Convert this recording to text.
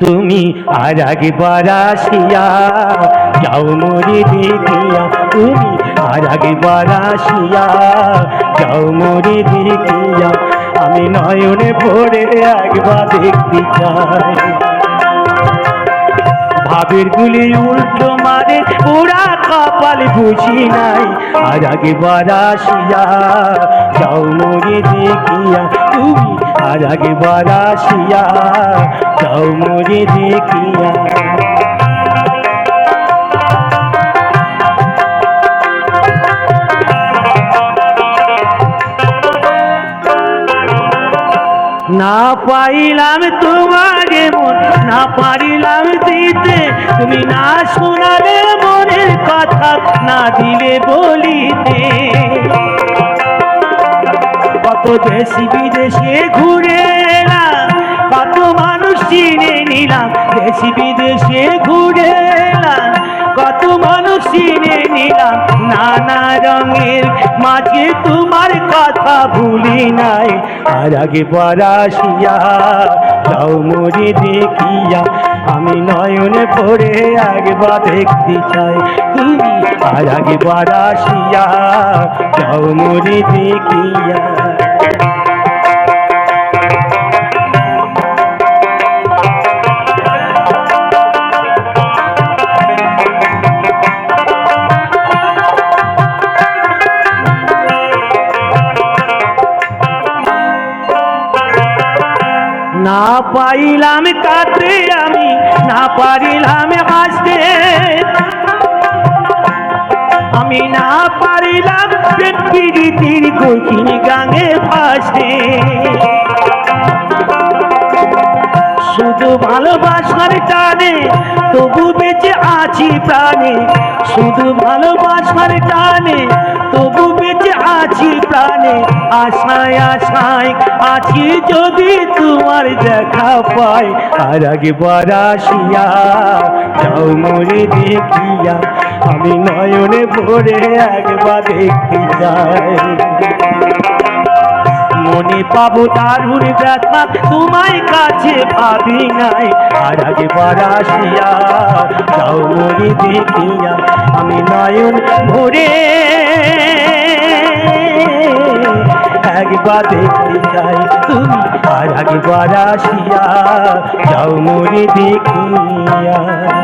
তুমি আর একবার আসিয়া যাও মরে দেখিয়া তুমি আর একবার আসিয়া যাও মরে দেখিয়া আমি নয়নে ভরে একবার দেখতে চাই। ভাবের গুলি উল্টো মারে, পুরা কপাল বুঝি নাই আর আগে বারাসিয়া যাও মরে দেখিয়া তুমি আর আগে বারাসিয়া যাও মরে দেখিয়া। না পাইলাম তোমার মন, না পারিলাম দিতে। তুমি না শোনালে মনের কথা, না দিলে বলিতে। কত দেশি বিদেশে ঘুরে চিনে নিলাম, দেশি বিদেশে ঘুরে কত মানুষ চিনে নিলাম, নানা রঙের মাঝে তোমার কথা ভুলি নাই। আর আগে পড়াশিয়া যাও মরে দেখিয়া, আমি নয়নে পড়ে একবার দেখতে চাই তুমি। আর আগে পড়াশিয়া যাও মরে দেখিয়া না পাইলাম কাঁদতে আমি, না পারিলাম হাসতে। আমি না পারিলাম প্রীতির কঠিন গাঙে ভাসতে। শুধু ভালোবাসার টানে, তবু বেঁচে আছি প্রাণে। শুধু ভালোবাসার টানে, তবু প্রাণে আশায় আশায় আছি যদি তোমার দেখা পাই। আর আগে বারাসিয়া যাও মরে দেখিয়া, আমি নয়নে ভরে একবার দেখতে যাই। মনে পাবো দারুণ ব্যথা তোমায় কাছে ভাবি নাই। আর আগে বারাসিয়া যাও মরে দেখিয়া, আমি নয়ন ভরে একবার দেখতে চাই তুমি আর আগে আসিয়া যাও মরে দেখিয়া।